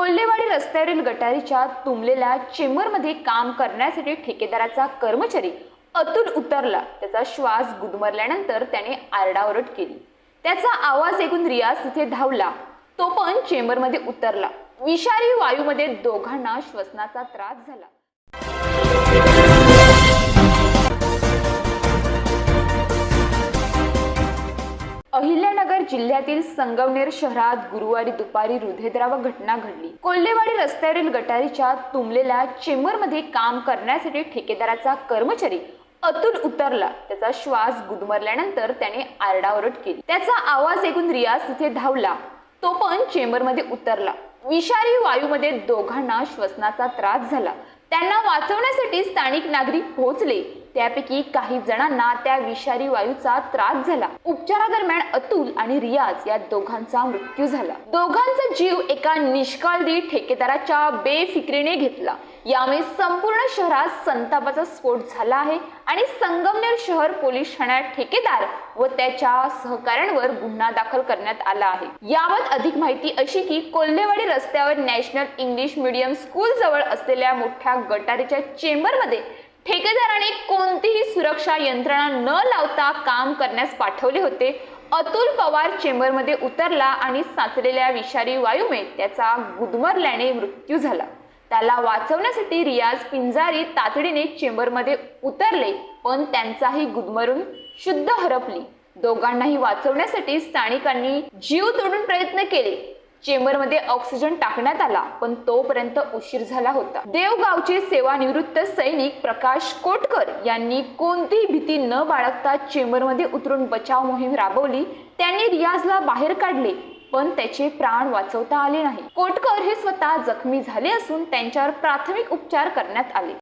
कोल्हेवाडी रस्त्यावरील गटारीच्या तुंबलेल्या चेंबरमध्ये काम करण्यासाठी ठेकेदाराचा कर्मचारी अतुल उतरला. त्याचा श्वास गुदमरल्यानंतर त्याने आरडाओरड केली. त्याचा आवाज ऐकून रियाज तिथे धावला. तो पण चेंबरमध्ये उतरला. विषारी वायूमध्ये दोघांना श्वसनाचा त्रास झाला. जिल्ह्यातील संगमनेर शहरात गुरुवारी दुपारी हृदयद्रावक घटना घडली. कोल्हेवाडी रस्त्यावरील गटारीच्या तुंबलेल्या चेंबरमध्ये काम करण्यासाठी ठेकेदाराचा कर्मचारी अतुल उतरला. त्याचा श्वास गुदमरल्यानंतर त्याने आरडाओरड केली. त्याचा आवाज ऐकून रियाज तिथे धावला. तो पण चेंबरमध्ये उतरला. विषारी वायूमध्ये दोघांना श्वसनाचा त्रास झाला. त्यांना वाचवण्यासाठी स्थानिक नागरिक पोहोचले. त्यापैकी काही जणांना त्या विषारी वायूचा त्रास झाला. उपचारादरम्यान अतुल आणि रियाज या दोघांचा मृत्यू झाला. दोघांचा जीव एका निष्काळजी ठेकेदाराच्या बेफिक्रीने घेतला. यामुळे संपूर्ण शहरात संतापाचा स्फोट झाला आहे आणि संगमनेर शहर पोलीस ठाण्यात ठेकेदार व त्याच्या सहकाऱ्यांवर गुन्हा दाखल करण्यात आला आहे. याबाबत अधिक माहिती अशी की कोल्हेवाडी रस्त्यावर नॅशनल इंग्लिश मीडियम स्कूल जवळ असलेल्या मोठ्या गटारीच्या चेंबरमध्ये ठेकेदाराने कोणतीही सुरक्षा यंत्रणा न लावता काम करण्यास पाठवले होते. अतुल पवार चेंबरमध्ये उतरला आणि साचलेल्या विषारी वायूमुळे त्याचा गुदमरल्याने मृत्यू झाला. त्याला वाचवण्यासाठी रियाज पिंजारी तातडीने चेंबरमध्ये उतरले पण त्यांचाही गुदमरून शुद्ध हरपली. दोघांनाही वाचवण्यासाठी स्थानिकांनी जीव तोडून प्रयत्न केले. चेंबरमध्ये ऑक्सिजन टाकण्यात आला पण तोपर्यंत उशीर झाला होता. देवगावचे सेवानिवृत्त सैनिक प्रकाश कोटकर यांनी कोणतीही भीती न बाळगता चेंबरमध्ये उतरून बचाव मोहीम राबवली. त्यांनी रियाजला बाहेर काढले. पण त्याचे प्राण वाचवता आले नाही. कोटकर हे स्वतः जखमी झाले असून त्यांच्यावर प्राथमिक उपचार करण्यात आले.